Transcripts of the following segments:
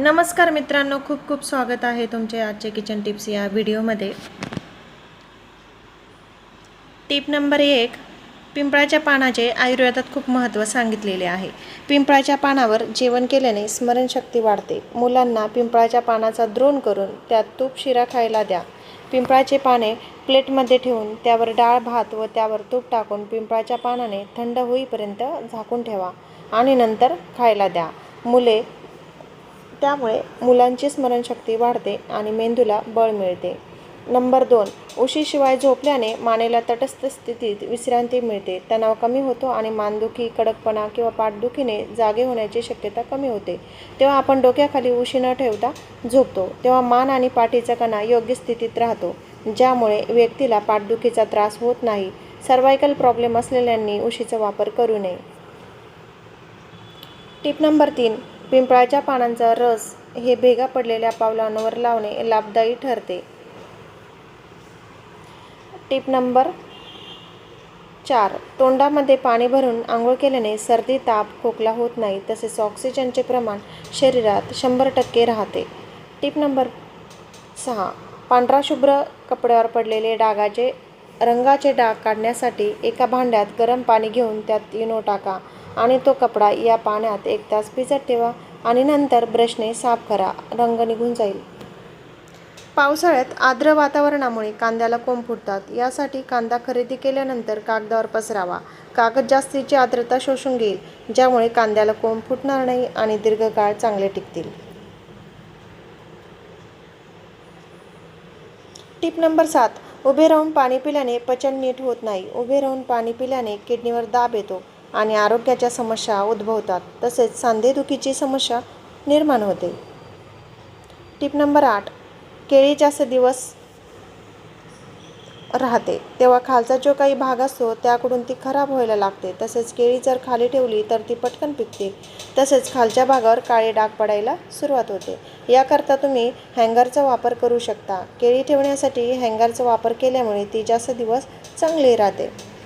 नमस्कार मित्रांनो खूप खूप स्वागत आहे तुमचे आजचे किचन टिप्स या व्हिडिओमध्ये. टिप नंबर एक पिंपळाच्या पानाचे आयुर्वेदात खूप महत्त्व सांगितलेले आहे. पिंपळाच्या पानावर जेवण केल्याने स्मरणशक्ती वाढते. मुलांना पिंपळाच्या पानाचा द्रोण करून त्यात तूप शिरा खायला द्या. पिंपळाचे पाने प्लेटमध्ये ठेवून त्यावर डाळ भात व त्यावर तूप टाकून पिंपळाच्या पानाने थंड होईपर्यंत झाकून ठेवा आणि नंतर खायला द्या. मुले त्यामुळे मुलांची स्मरणशक्ती वाढते आणि मेंदूला बळ मिळते. नंबर दोन उशीशिवाय झोपल्याने मानेला तटस्थ स्थितीत विश्रांती मिळते. तणाव कमी होतो आणि मानदुखी कडकपणा किंवा पाठदुखीने जागे होण्याची शक्यता कमी होते. तेव्हा आपण डोक्याखाली उशी न ठेवता झोपतो. तेव्हा मान आणि पाठीचा कणा योग्य स्थितीत राहतो ज्यामुळे व्यक्तीला पाठदुखीचा त्रास होत नाही. सर्वायकल प्रॉब्लेम असलेल्यांनी उशीचा वापर करू नये. टिप नंबर तीन पिंपळाच्या पानांचा रस हे भेगा पडलेल्या पावलांवर लावणे लाभदायी ठरते. टिप नंबर चार. तोंडामध्ये पाणी भरून आंघोळ केल्याने सर्दी ताप खोकला होत नाही तसेच ऑक्सिजनचे प्रमाण शरीरात शंभर टक्के राहते. टिप नंबर सहा. पांढरा शुभ्र कपड्यावर पडलेले डागाचे रंगाचे डाग काढण्यासाठी एका भांड्यात गरम पाणी घेऊन त्यात इनो टाका आणि तो कपडा या पाण्यात एक तास भिजत ठेवा. आणि नंतर ब्रशने साफ करा. रंग निघून जाईल. पावसाळ्यात आर्द्र वातावरणामुळे कांद्याला कोंब फुटतात. यासाठी कांदा खरेदी केल्यानंतर कागदावर पसरावा. कागद जास्तीची आर्द्रता शोषून घेईल ज्यामुळे कांद्याला कोंब फुटणार नाही आणि दीर्घकाळ चांगले टिकतील. टिप नंबर सात. उभे राहून पाणी पिल्याने पचन नीट होत नाही. उभे राहून पाणी पिल्याने किडनीवर दाब येतो. आणि आरोग्याच्या समस्या उद्भवतात तसेच सांधेदुखीची समस्या निर्माण होते. टिप नंबर आठ केळी जास्त दिवस राहते. तेव्हा खालचा जो काही भाग असतो त्याकडून ती खराब व्हायला लागते. तसेच केळी जर खाली ठेवली तर ती पटकन पिकते. तसेच खालच्या भागावर काळे डाग पडायला सुरुवात होते. याकरता तुम्ही हँगरचा वापर करू शकता. केळी ठेवण्यासाठी हँगरचा वापर केल्यामुळे ती जास्त दिवस चांगली राहते.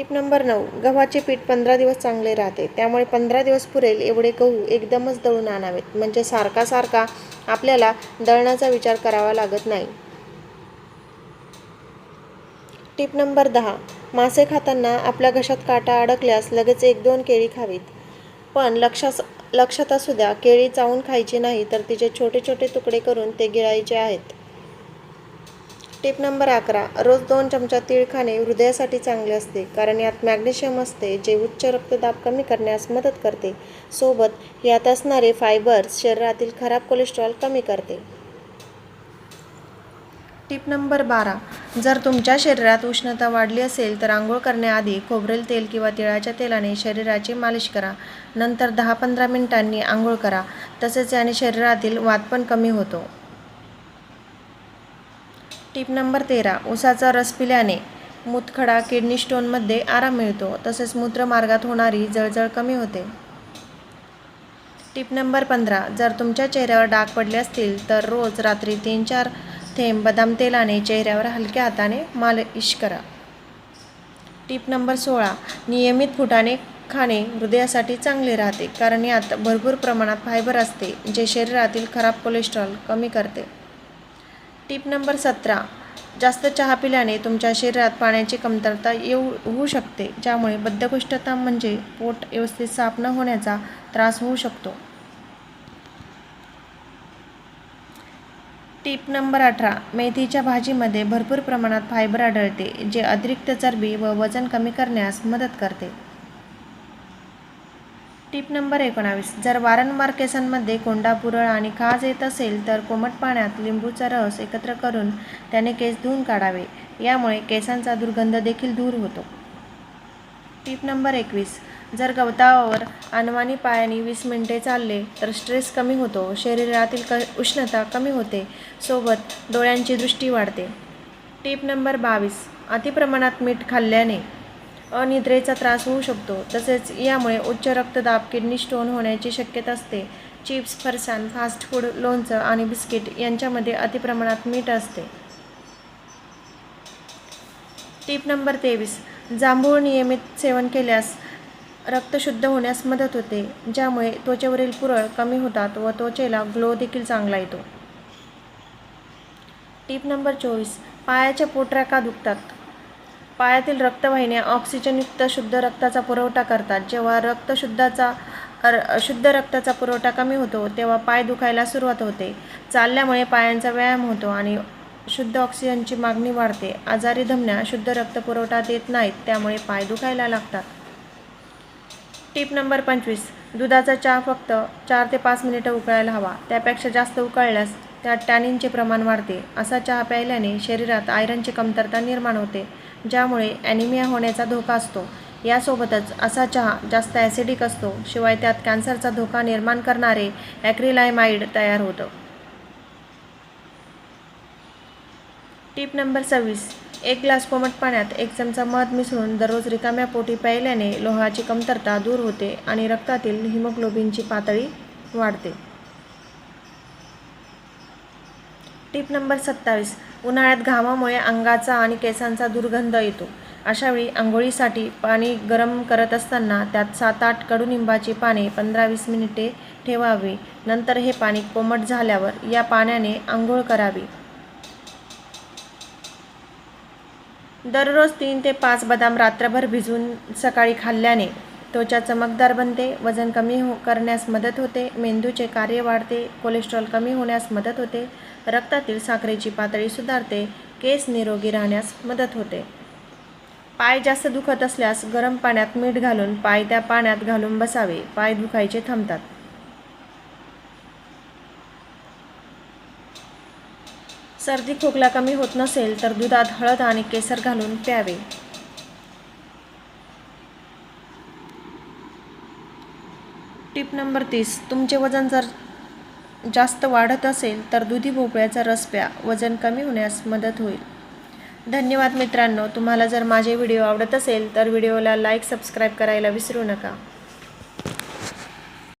टिप नंबर नऊ गव्हाचे पीठ पंधरा दिवस चांगले राहते. त्यामुळे पंधरा दिवस पुरेल एवढे गहू एकदमच दळून आणावेत. म्हणजे सारखा सारखा आपल्याला दळण्याचा विचार करावा लागत नाही. टिप नंबर दहा मासे खाताना आपल्या घशात काटा अडकल्यास लगेच एक दोन केळी खावीत. पण लक्षास लक्षात असू द्या केळी चावून खायची नाही तर तिचे छोटे छोटे तुकडे करून ते गिळायचे आहेत. टिप नंबर अकरा. रोज दोन चमचा तीळ खाणे हृदयासाठी चांगले असते कारण यात मॅग्नेशियम असते जे उच्च रक्तदाब कमी करण्यास मदत करते. सोबत यात असणारे फायबर्स शरीरातील खराब कोलेस्ट्रॉल कमी करते. टिप नंबर बारा. जर तुमच्या शरीरात उष्णता वाढली असेल तर आंघोळ करण्याआधी खोबरेल तेल किंवा तिळाच्या तेलाने शरीराची मालिश करा. नंतर दहा पंधरा मिनिटांनी आंघोळ करा. तसेच याने शरीरातील वात पण कमी होतो. टिप नंबर तेरा. उसाचा रस पिल्याने मूतखडा किडनी स्टोनमध्ये आराम मिळतो. तसेच मूत्रमार्गात होणारी जळजळ कमी होते. टिप नंबर पंधरा. जर तुमच्या चेहऱ्यावर डाग पडले असतील तर रोज रात्री तीन चार थेंब बदाम तेलाने चेहऱ्यावर हलक्या हाताने मालिश करा. टिप नंबर सोळा. नियमित फुटाणे खाणे हृदयासाठी चांगले राहते कारण यात भरपूर प्रमाणात फायबर असते जे शरीरातील खराब कोलेस्ट्रॉल कमी करते. टिप नंबर सतरा. जास्त चहा पिल्याने तुमच्या शरीरात पाण्याची कमतरता येऊ होऊ शकते ज्यामुळे बद्धकोष्ठता म्हणजे पोट व्यवस्थित साफ न होण्याचा त्रास होऊ शकतो. टिप नंबर अठरा. मेथीच्या भाजीमध्ये भरपूर प्रमाणात फायबर आढळते जे अतिरिक्त चरबी व वजन कमी करण्यास मदत करते. टिप नंबर एकोणावीस. जर वारंवार केसांमध्ये कोंडा पुरळ आणि खाज येत असेल तर कोमट पाण्यात लिंबूचा रस एकत्र करून त्याने केस धुवून काढावे. यामुळे केसांचा दुर्गंध देखील दूर होतो. टिप नंबर एकवीस. जर गवतावर अनवाणी पायाने वीस मिनिटे चालले तर स्ट्रेस कमी होतो. शरीरातील क उष्णता कमी होते. सोबत डोळ्यांची दृष्टी वाढते. टिप नंबर बावीस. अतिप्रमाणात मीठ खाल्ल्याने अनिद्रेचा त्रास होऊ शकतो. तसेच यामुळे उच्च रक्तदाब किडनी स्टोन होण्याची शक्यता असते. चिप्स फरसाण फास्ट फूड लोणचं आणि बिस्किट यांच्यामध्ये अतिप्रमाणात मीठ असते. टीप नंबर तेवीस. जांभूळ नियमित सेवन केल्यास रक्त शुद्ध होण्यास मदत होते ज्यामुळे त्वचेवरील पुरळ कमी होतात व त्वचेला ग्लो देखील चांगला येतो. टीप नंबर चोवीस. पायाच्या पोटऱ्या का दुखतात. पायातील रक्तवाहिन्या ऑक्सिजनयुक्त शुद्ध रक्ताचा पुरवठा करतात. जेव्हा रक्तशुद्धाचा र- शुद्ध रक्ताचा पुरवठा कमी होतो तेव्हा पाय दुखायला सुरुवात होते. चालल्यामुळे पायांचा व्यायाम होतो आणि शुद्ध ऑक्सिजनची मागणी वाढते. आजारी धमन्या शुद्ध रक्त पुरवठा देत नाहीत त्यामुळे पाय दुखायला लागतात. टीप नंबर पंचवीस. दुधाचा चहा फक्त चार ते पाच मिनिटं उकळायला हवा. त्यापेक्षा जास्त उकळल्यास त्यात टॅनिनचे प्रमाण वाढते. असा चहा प्यायल्याने शरीरात आयरनची कमतरता निर्माण होते. ज्यामुळे ॲनिमिया होण्याचा धोका असतो. यासोबतच असा चहा जास्त ॲसिडिक असतो शिवाय त्यात कॅन्सरचा धोका निर्माण करणारे ॲक्रिलायमाइड तयार होतं. टिप नंबर सव्वीस. एक ग्लास कोमट पाण्यात एक चमचा मध मिसळून दररोज रिकाम्या पोटी प्यायल्याने लोहाची कमतरता दूर होते आणि रक्तातील हिमोग्लोबिनची पातळी वाढते. टिप नंबर सत्तावीस. उन्हाळ्यात घामामुळे अंगाचा आणि केसांचा दुर्गंध येतो. अशावेळी आंघोळीसाठी पाणी गरम करत असताना त्यात सात आठ कडुनिंबाची पाने पंधरा वीस मिनिटे ठेवावी. नंतर हे पाणी कोमट झाल्यावर या पाण्याने आंघोळ करावी. दररोज तीन ते पाच बदाम रात्रभर भिजून सकाळी खाल्ल्याने त्वचा चमकदार बनते वजन कमी हो करण्यास मदत होते मेंदूचे कार्य वाढते कोलेस्ट्रॉल कमी होण्यास मदत होते रक्तातील साखरेची पातळी सुधारते केस निरोगी राहण्यास मदत होते. पाय जास्त दुखत असल्यास गरम पाण्यात मीठ घालून पाय त्या पाण्यात घालून बसावे पाय दुखायचे थांबतात. सर्दी खोकला कमी होत नसेल तर दुधात हळद आणि केसर घालून प्यावे. टिप नंबर तीस. तुमचे वजन जर जास्त वाढत असेल तर दुधी भोपळ्याचा रस प्या. वजन कमी होण्यास मदत होईल. धन्यवाद मित्रांनो. तुम्हाला जर माझे व्हिडिओ आवडत असेल तर व्हिडिओला लाईक सबस्क्राईब करायला विसरू नका.